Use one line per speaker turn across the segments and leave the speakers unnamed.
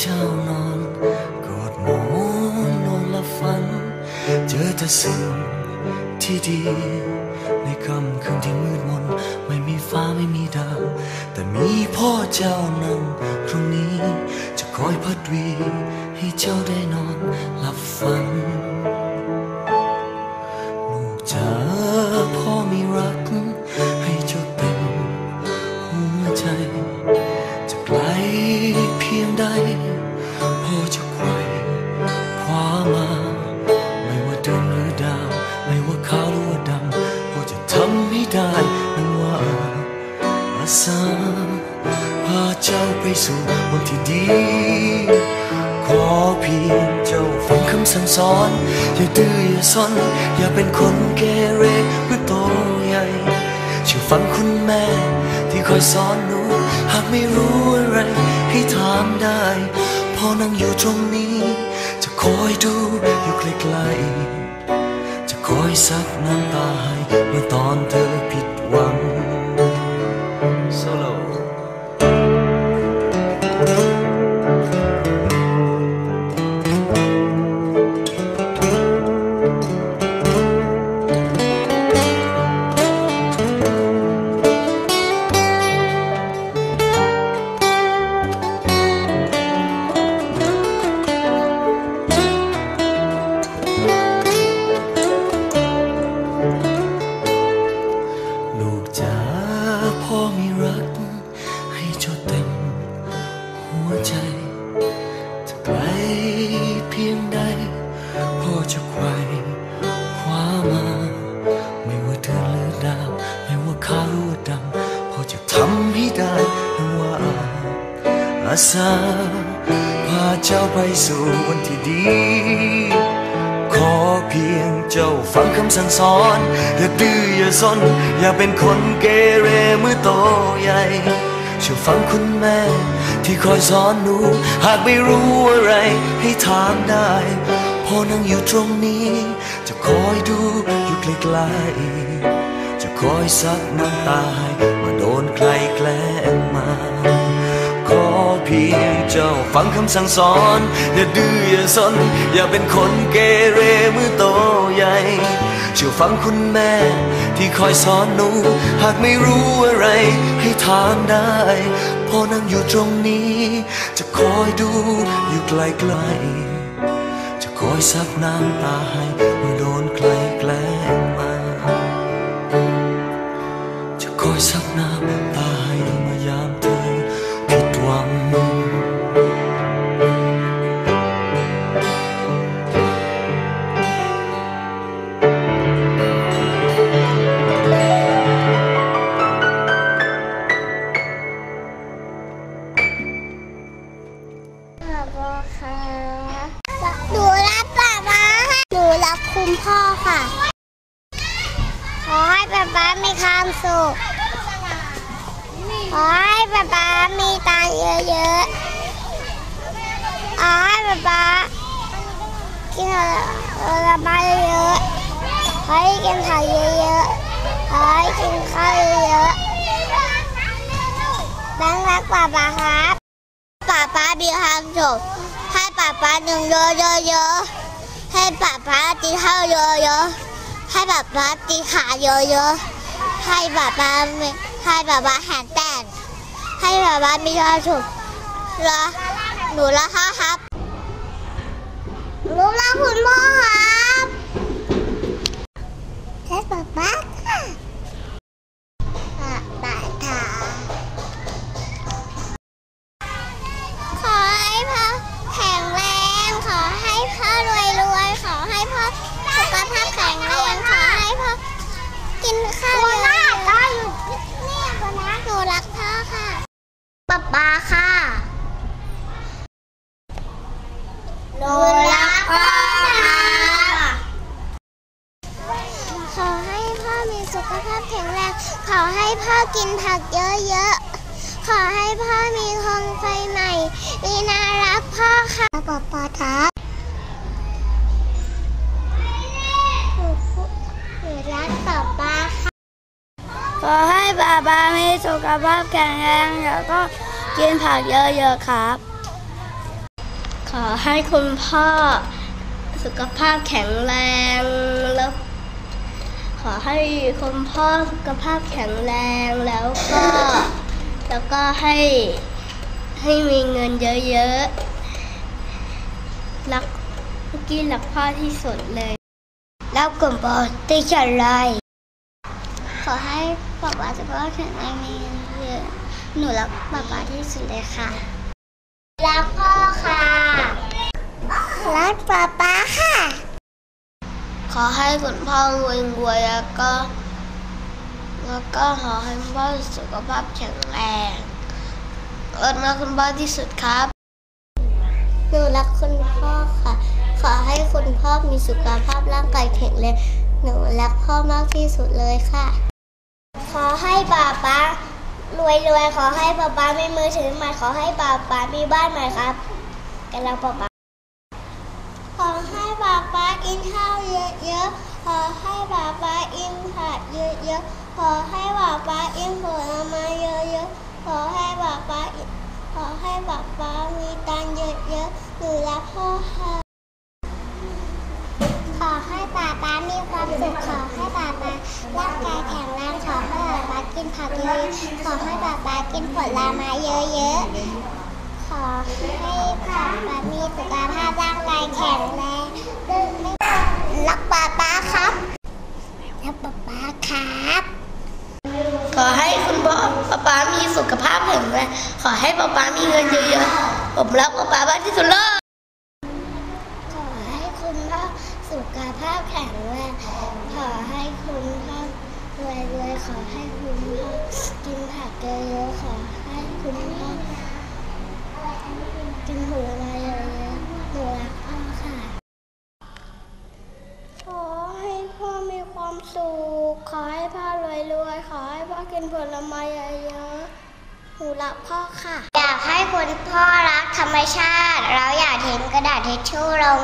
เจ้านอนกอดหมอนนอนละฝัน เจอแต่สิ่งที่ดี ในค่ำคืนที่มืดมน ไม่มีฟ้าไม่มีดาว แต่มีพ่อเจ้านั่งตรงนี้ จะคอยพัดวีให้เจ้าได้นอนหลับฝัน สู่วันที่ดี ขอเพียงเจ้าฟังคำสั่งสอน อย่าดื้ออย่าซนอย่าเป็นคนเกเรหรือโตใหญ่เชื่อฟังคุณแม่ ที่คอยสอนหนู หากไม่รู้อะไรให้ถามได้พอนั่งอยู่ตรงนี้ จะคอยดูอยู่ไกลๆจะคอยซับน้ำตาให้เมื่อตอนเธอผิดหวัง อาสาพาเจ้าไปสู่วันที่ดี ขอเพียงเจ้าฟังคำสั่งสอน อย่าดื้ออย่าซนอย่าเป็นคนเกเรเมื่อโตใหญ่เชื่อฟังคุณแม่ที่คอยสอนหนู หากไม่รู้อะไรให้ถามได้พอนั่งอยู่ตรงนี้ จะคอยดูอยู่ไกลๆจะคอยซักน้ำตาให้เมื่อโดน พียงเจ้าฟังคำสั่งสอน อย่าดื้ออย่าซนอย่าเป็นคนเกเรมือโตใหญ่เชื่อฟังคุณแม่ ที่คอยสอนหนู หากไม่รู้อะไรให้ถามได้พอนั่งอยู่ตรงนี้ จะคอยดูอยู่ไกลๆจะคอยซับน้ำตาให้เมื่อโดนใครแกล้งมา จะคอยซับน้ำตา
คุณพ่อค่ะ ขอให้ป้าป้ามีความสุข ขอให้ป้าป้ามีตังเยอะๆขอให้ป้าป้ากินผลไม้เยอะๆขอให้กินผักเยอะๆขอให้กินข้าวเยอะๆแบงค์รักป้าป้าครับป้าป้ามีความสุขให้ป้าป้าหนึ่งเยอะๆ ให้ป้าป้าตีข้าวเยอะเยอะๆให้ป้าป้าตีขาเยอะเยอะๆให้ป้าป้ามีให้ป้าป้าแหนแตนให้ป้าป้ามีความสุขรอหนูรักพ่อครั อกินผักเยอะๆ ขอให้พ่อมีโคมไฟใหม่ มีนารักพ่อค่ะป๊าป๊าครับหนูหนูรักป๊าป๊าค่ะ
ขอให้ป้าป้ามีสุขภาพแข็งแรงแล้วก็กินผักเยอะๆครับ ขอให้คุณพ่อสสุขภาพแข็งแรงแล้วข อให้คุณพ่อสุขภาพแข็งแรงแล้วก็ แล้วก็ให้ให้มีเงินเยอะๆ รักเมื่อกี้รักพ่อที่สุดเลย แล้วกลุ่มปอที่จะไร
ขอให้ป๊าป๊าสุขภาพแข็งแรงมีเงินเยอะ หนูรักป๊าป๊าที่สุดเลยค่ะ รักพ่อค่ะ รักป๊าป๊าค่ะ
ข อให้คุณพ่อรวยรวยๆแล้วก็ แล้วก็ขอให้คุณพ่อสุขภาพแข็งแรงเอิญมาคุณพ่อที่สุดครับ
หนูรักคุณพ่อค่ะ ขอให้คุณพ่อมีสุขภาพร่างกายแข็งแรงหนูรักพ่อมากที่สุดเลยค่ะ ขอให้ป๊าป๊ารวยรวยๆขอให้ป๊าป๊ามีมือถือใหม่ขอให้ป๊าป๊ามีบ้านใหม่ครับกันแล้วป๊าป๊าขอให้ป๊าป๊ากินข้าวเยอะๆ ขอให้ป๊าป๊ากินผักเยอะๆ ขอให้ป๊าป๊ากินผลไม้เยอะๆ ขอให้ป๊าป๊าขอให้ป๊าป๊ามีตังเยอะๆหนูรักพ่อค่ะ ขอให้ป๊าป๊ามีความสุข ขอให้ป๊าป๊าร่างกายแข็งแรง ขอให้ป๊าป๊ากินผักเยอะๆ ขอให้ป๊าป๊ากินผลไม้เยอะๆ ขอให้ป๊าป๊ามีสุขภาพร่างกายแข็งแรงรักป๊าป๊าครับ รักป๊าป๊าครับ
ขอให้คุณพ่อ ป๊ามีสุขภาพแข็งแรงขอให้ป๊าป๊ามีเงินเยอะๆ ผมรักป๊าป๊ามากที่สุดเลย
ขอให้คุณพ่อสุขภาพแข็งแรงขอให้คุณพ่อรวยรวยขอให้คุณพ่อกินผักเยอะๆขอให้คุณพ่อกินหัวไม้เยอะๆหนูรักพ่อค่ะ ขอให้พ่อมีความสุข ขอให้พ่อรวยรวยๆขอให้พ่อกินผลไม้เยอะๆหนู รักพ่อค่ะ อยากให้คุณพ่อรักธรรมชาติ เราอย่าทิ้งกระดาษทิชชู่ลง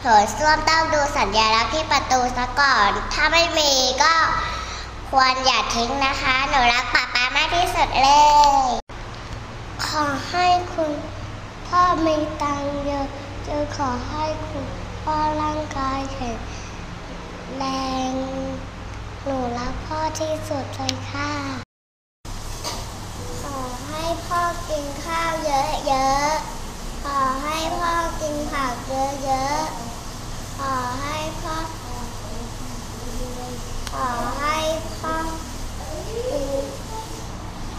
โถส้วมต้องดูสัญลักษณ์ที่ประตูซะก่อน ถ้าไม่มีก็ควรอย่าทิ้งนะคะ หนูรักป๊าป๊ามากที่สุดเลย ขอให้คุณพ่อมีตังเยอะจะขอให้คุณพ่อร่างกายแข็งแรง หนูรักพ่อที่สุดเลยค่ะ ขอให้พ่อกินข้าว เยอะๆ ขอให้พ่อกินผักเยอะๆ ขอให้พ่อ ขอให้พ่อกิน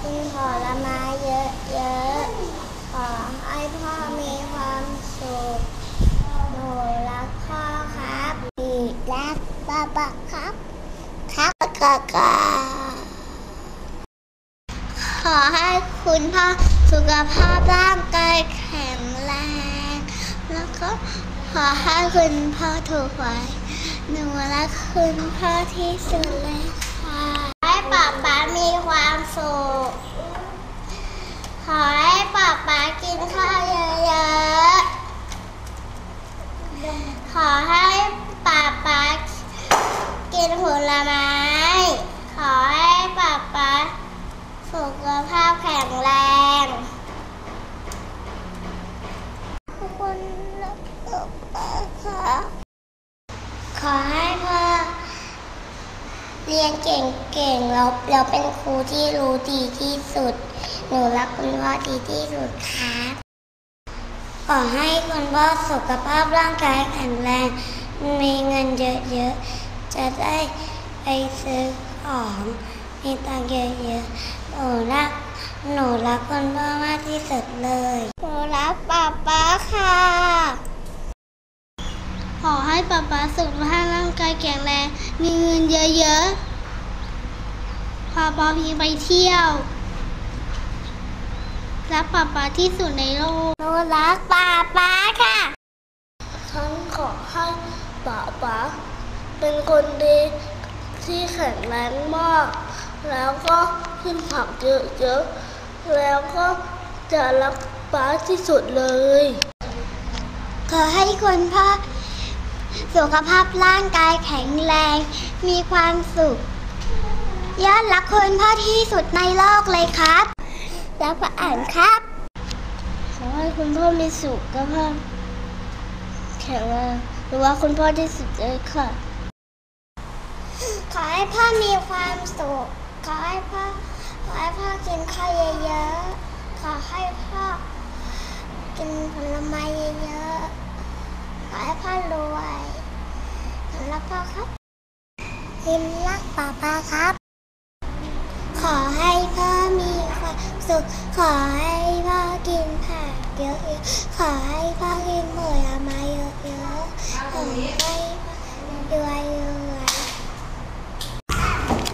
กินผลไม้เยอะๆ ขอให้พ่อมีความสุข หนูรักพ่อครับดีรักป้าป้าครับ ครับกากาขอให้คุณพ่อ สุขภาพร่างกายแข็งแรง แล้วก็ขอให้คุณพ่อถูกหวยหนูรักคุณพ่อที่สุดเลยค่ะ ให้ป๊าป๊ามีความสุข ขอให้ป๊าป๊ากินข้าวเยอะๆ ขอให้ป๊าป๊ากินผลไม้ ขอให้ป๊าป๊าสุขภาพแข็งแรงขอบคุณนะป๊าป๊าค่ะขอให้พ่อเรี ยนเก่งๆแล้วแล้วเป็นครูที่รู้ดีที่สุด หนูรักคุณพ่อดีที่สุดครับขอให้คุณพ่อสุขภาพร่างกายแข็งแรง มีเงินเยอะๆ จะได้ไปซื้อของมีตังเยอะๆ หนูรักหนูรักคุณพ่อมากที่สุดเลย หนูรักป๊าป๊าค่ะ
ขอให้ป๊าป๊าสุขภาพร่างกายแข็งแรง มีเงินเยอะๆ พาป๊าพีไปเที่ยวรักป๊าป๊าที่สุดในโลก
หนูรักป๊าป๊าค่ะ
ฉันขอให้ป๊าป๊าเป็นคนดีที่แข็งแรงมาก แล้วก็กินผักเยอะๆ แล้วก็จะรักป๊าที่สุดเลย
ขอให้คุณพ่อสุขภาพร่างกายแข็งแรง มีความสุข ยอดรักคุณพ่อที่สุดในโลกเลยครับ แล้วก็อ่านครับ
ขอให้คุณพ่อมีสุขภาพแข็งแรงหรือว่าคุณพ่อที่สุดเลยค่ะ
ขอให้พ่อมีความสุข ขอให้พ่อ ขอให้พ่อกินข้าวเยอะๆ ขอให้พ่อ กินผลไม้เยอะๆ ขอให้พ่อรวยผมรักพ่อครับพิมรักป้าป้าครับ ขอให้พ่อมีความสุข ขอให้พ่อกินผักเยอะๆ ขอให้พ่อกินผลไม้เยอะๆ ขอให้พ่อรวยรวย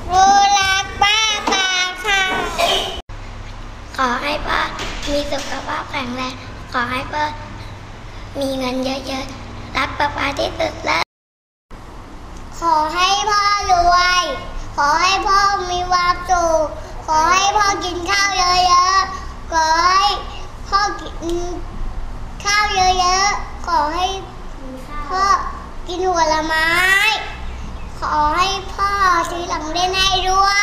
ๆรูรักป้าป้าค่ะ ขอให้พ่อมีสุขภาพ แข็งแรงขอให้พ่อมีเงินเยอะๆ รักป้าป้าที่สุดเลย ขอให้พ่อรวย ขอให้พ่อมีความสุข ขอให้พ่อกินข้าวเยอะๆ ขอให้พ่อกินข้าวเยอะๆ ขอให้พ่อกินผลไม้ ขอให้พ่อทีหลังเล่นให้ด้วย